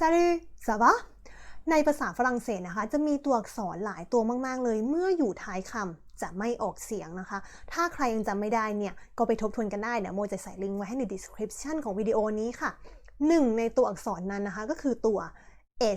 Salut ça va ในภาษาฝรั่งเศสนะคะ จะมีตัวอักษรหลายตัวมาก ๆ เลย เมื่ออยู่ท้ายคำจะไม่ออกเสียงนะคะ ถ้าใครยังจำไม่ได้เนี่ย ก็ไปทบทวนกันได้เดี๋ยวโมจะใส่ลิงก์ไว้ให้ใน description ของวิดีโอนี้ค่ะหนึ่งในตัวอักษรนั้นนะคะก็คือตัว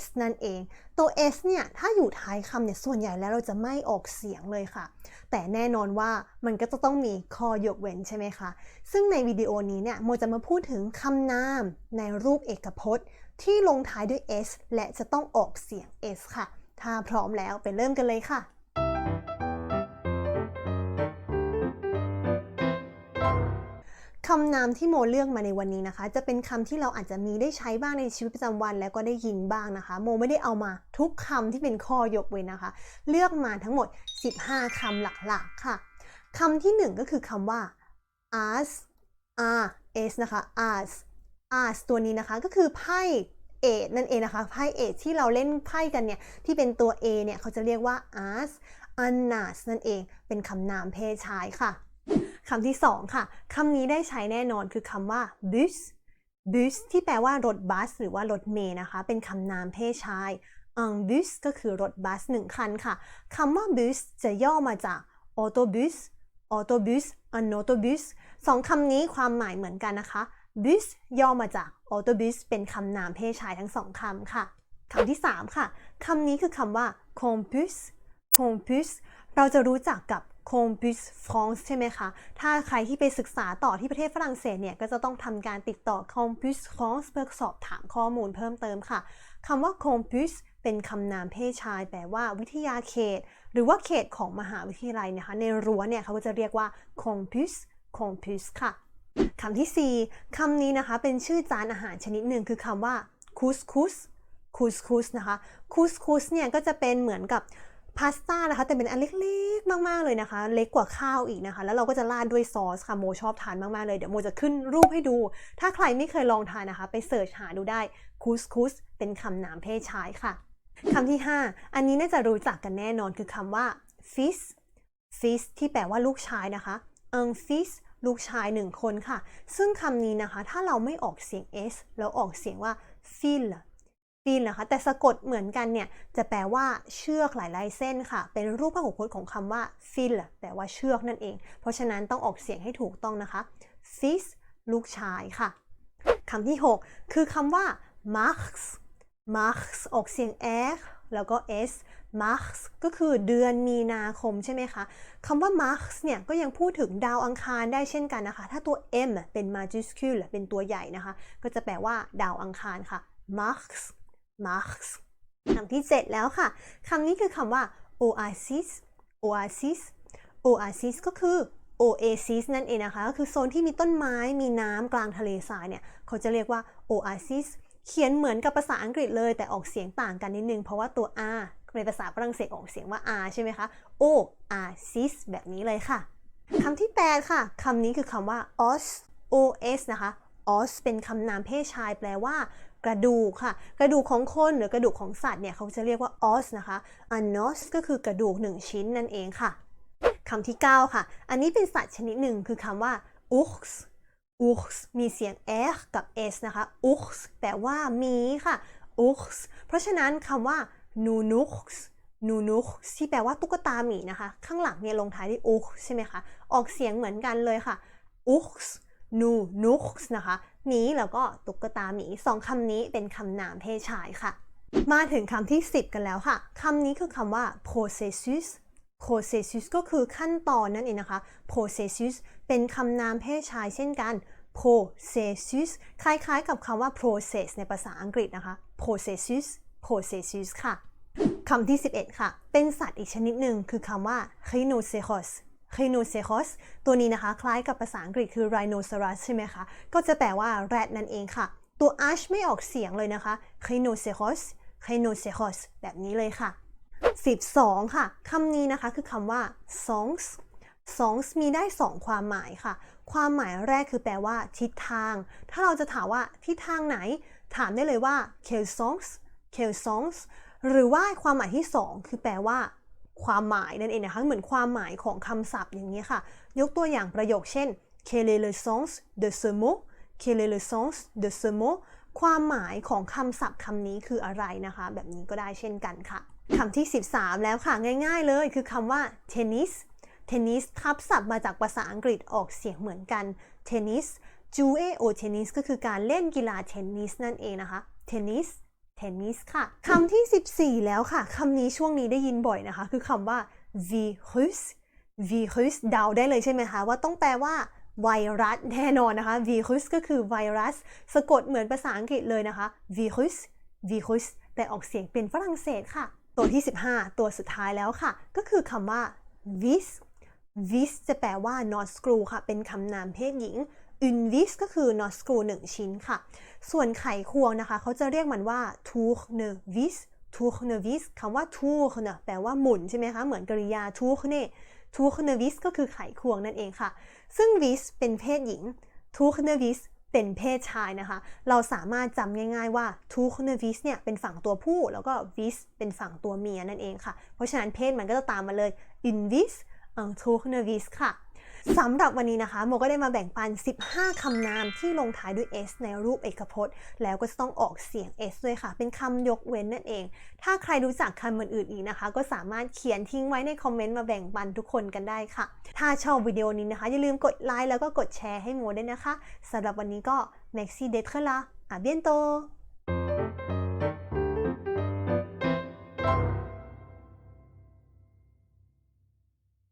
s นั่นเอง ตัว s เนี่ย ถ้าอยู่ท้ายคำเนี่ย ส่วนใหญ่แล้วเราจะไม่ออกเสียงเลยค่ะ แต่แน่นอนว่ามันก็จะต้องมีข้อยกเว้นใช่ไหมคะ ซึ่งในวิดีโอนี้เนี่ย โมจะมาพูดถึงคำนามในรูปเอกพจน์ ที่ลงท้ายด้วย s และจะต้องออกเสียง s ค่ะ ถ้าพร้อมแล้วไปเริ่มกันเลยค่ะ คำนามที่โมเลือกมาในวันนี้นะคะ จะเป็นคำที่เราอาจจะมีได้ใช้บ้างในชีวิตประจำวัน แล้วก็ได้ยินบ้างนะคะ โมไม่ได้เอามาทุกคำที่เป็นข้อยกเว้นนะคะ เลือกมาทั้งหมด 15คำหลักๆค่ะคำที่หนึ่งก็คือคำว่า as r s นะคะ as as ตัวนี้นะคะก็คือไพ่เอทนั่นเองนะคะไพ่เอทที่เราเล่นไพ่กันเนี่ยที่เป็นตัว A เนี่ยเขาจะเรียกว่า as anas นั่นเองเป็นคำนามเพศชายค่ะคำที่สองค่ะคำนี้ได้ใช้แน่นอนคือคำว่า bus bus ที่แปลว่ารถบัส หรือว่ารถเมล์นะคะ เป็นคำนามเพศชาย un bus ก็คือรถบัสหนึ่งคันค่ะคำว่า bus จะย่อมาจาก autobus autobus un autobus สองคำนี้ความหมายเหมือนกันนะคะ bus ย่อมาจาก autobus เป็นคำนามเพศชายทั้งสองคำค่ะคำที่สามค่ะคำนี้คือคำว่า campus campus เราจะรู้จักกับ Campus France ใช่ไหมคะ ถ้าใครที่ไปศึกษาต่อที่ประเทศฝรั่งเศสเนี่ยก็จะต้องทำการติดต่อ Campus France เพื่อสอบถามข้อมูลเพิ่มเติมค่ะคำว่า Campus เป็นคำนามเพศชายแปลว่าวิทยาเขต หรือว่าเขตของมหาวิทยาลัยนะคะในรั้วเนี่ยเขาก็จะเรียกว่า Campus Campus ค่ะ คำที่ 4คำนี้นะคะเป็นชื่อจานอาหารชนิดหนึ่งคือคำว่า couscous couscous นะคะ couscous เนี่ยก็จะเป็นเหมือนกับพาสต้านะคะแต่เป็นอันเล็กๆ มากๆเลยนะคะ เล็กกว่าข้าวอีกนะคะ แล้วเราก็จะราดด้วยซอสค่ะโมชอบทานมากๆเลยเดี๋ยวโมจะขึ้นรูปให้ดู ถ้าใครไม่เคยลองทานนะคะ ไปเสิร์ชหาดูได้คูสคูสเป็นคำนามเพศชายค่ะคำที่ 5 อันนี้น่าจะรู้จักกันแน่นอนคือคำว่า fish fish ที่แปลว่าลูกชายนะคะ un fish ลูกชายหนึ่งคนค่ะ ซึ่งคำนี้นะคะ ถ้าเราไม่ออกเสียง s แล้วออกเสียงว่า fil ฟิลนะคะ แต่สะกดเหมือนกันเนี่ย จะแปลว่าเชือกหลายๆเส้นค่ะ เป็นรูปพหูพจน์ของคำว่าฟิลแปลว่าเชือกนั่นเอง เพราะฉะนั้นต้องออกเสียงให้ถูกต้องนะคะ fish ลูกชายค่ะคำที่ 6 คือคำว่า mars mars ออกเสียง r แล้วก็ s mars ก็คือเดือนมีนาคมใช่ไหมคะคำว่า mars เนี่ยก็ยังพูดถึงดาวอังคารได้เช่นกันนะคะ ถ้าตัว m เป็น majuscule เป็นตัวใหญ่นะคะ ก็จะแปลว่าดาวอังคารค่ะ mars Mars คำที่ 7 แล้วค่ะคำนี้คือคำว่า oasis oasis oasis ก็คือ oasis นั่นเองนะคะ ก็คือโซนที่มีต้นไม้มีน้ำกลางทะเลทรายเนี่ยเขาจะเรียกว่า oasis เขียนเหมือนกับภาษาอังกฤษเลยแต่ออกเสียงต่างกันนิดนึง เพราะว่าตัว r ในภาษาฝรั่งเศสออกเสียงว่า r ใช่ไหมคะ oasis แบบนี้เลยค่ะคำที่ 8 ค่ะคำนี้คือคำว่า os os นะคะ os เป็นคำนามเพศชายแปลว่า กระดูกค่ะ กระดูกของคนหรือกระดูกของสัตว์เนี่ยเขาจะเรียกว่า os นะคะ anos ก็คือกระดูก 1 ชิ้นนั่นเองค่ะคำที่ 9 ค่ะ อันนี้เป็นสัตว์ชนิดหนึ่งคือคำว่า urs urs มีเสียง r กับ s นะคะ urs แปลว่ามีค่ะ urs เพราะฉะนั้นคำว่า nunux nunux ที่แปลว่าตุ๊กตาหมีนะคะ ข้างหลังเนี่ยลงท้ายด้วย ux ใช่ไหมคะ ออกเสียงเหมือนกันเลยค่ะ ux nu nux นะคะหมีแล้วก็ตุ๊กตาหมีสองคำนี้เป็นคำนามเพศชายค่ะ มาถึงคำที่ 10 กันแล้วค่ะคำนี้คือคำว่า processus processus ก็คือขั้นตอนนั่นเองนะคะ processus เป็นคำนามเพศชายเช่นกัน processus คล้ายๆ กับคำว่า process ในภาษาอังกฤษนะคะ processus processus ค่ะคำที่ 11 ค่ะ เป็นสัตว์อีกชนิดหนึ่งคือคำว่า rhinoceros rhinoceros ตัวนี้นะคะ คล้ายกับภาษาอังกฤษคือ rhinoceros ใช่ไหมคะ ก็จะแปลว่าแรดนั่นเองค่ะ ตัว h ไม่ออกเสียงเลยนะคะ rhinoceros rhinoceros แบบนี้เลยค่ะ 12 ค่ะคำนี้นะคะคือคำว่า songs songs มีได้ 2 ความหมายค่ะ ความหมายแรกคือแปลว่า ทิศทาง ถ้าเราจะถามว่าทิศทางไหน ถามได้เลยว่า quel songs quel songs หรือว่าความหมายที่ 2 คือแปลว่า ความหมายนั่นเองนะคะ เหมือนความหมายของคำศัพท์อย่างนี้ค่ะ ยกตัวอย่างประโยคเช่น quel est le sens de ce mot quel est le sens de ce mot ความหมายของคำศัพท์คำนี้คืออะไรนะคะ แบบนี้ก็ได้เช่นกันค่ะคำที่ 13 แล้วค่ะง่าย ๆ เลยคือคำว่า tennis tennis ทับศัพท์มาจากภาษาอังกฤษออกเสียงเหมือนกัน tennis jouer au tennis ก็คือการเล่นกีฬาเทนนิสนั่นเองนะคะ tennis เทนนิส ค่ะคำที่ 14 แล้วค่ะคำนี้ช่วงนี้ได้ยินบ่อยนะคะ คือคำว่า virus virus เดาได้เลยใช่ไหมคะ ว่าต้องแปลว่าไวรัสแน่นอนนะคะ virus ก็คือไวรัส สะกดเหมือนภาษาอังกฤษเลยนะคะ virus virus แต่ออกเสียงเป็นฝรั่งเศสค่ะ ตัวที่ 15 ตัวสุดท้ายแล้วค่ะ ก็คือคำว่า vis vis จะแปลว่า not screw ค่ะ เป็นคำนามเพศหญิง un vis ก็คือ not screw 1ชิ้นค่ะ ส่วนไขควงนะคะเขาจะเรียกมันว่า tournevis tournevis คำว่า tourne แปลว่าหมุนใช่ไหมคะ เหมือนกริยา tourne tournevis ก็คือไขควงนั่นเองค่ะ ซึ่ง vis เป็นเพศหญิง tournevis เป็นเพศชายนะคะ เราสามารถจำง่ายๆว่า tournevis เนี่ยเป็นฝั่งตัวผู้ แล้วก็ vis เป็นฝั่งตัวเมียนั่นเองค่ะ เพราะฉะนั้นเพศมันก็จะตามมาเลย in vis un tournevis ค่ะ สำหรับวันนี้นะคะโมก็ได้มาแบ่งปัน 15 คำนามที่ลงท้ายด้วย s ในรูปเอกพจน์ แล้วก็จะต้องออกเสียง s ด้วยค่ะ เป็นคำยกเว้นนั่นเอง ถ้าใครรู้จักคำอื่นๆอีกนะคะ ก็สามารถเขียนทิ้งไว้ในคอมเมนต์มาแบ่งปันทุกคนกันได้ค่ะ ถ้าชอบวิดีโอนี้นะคะ อย่าลืมกดไลค์แล้วก็กดแชร์ให้โมด้วยนะคะสำหรับวันนี้ก็ merci d'être là à bientôt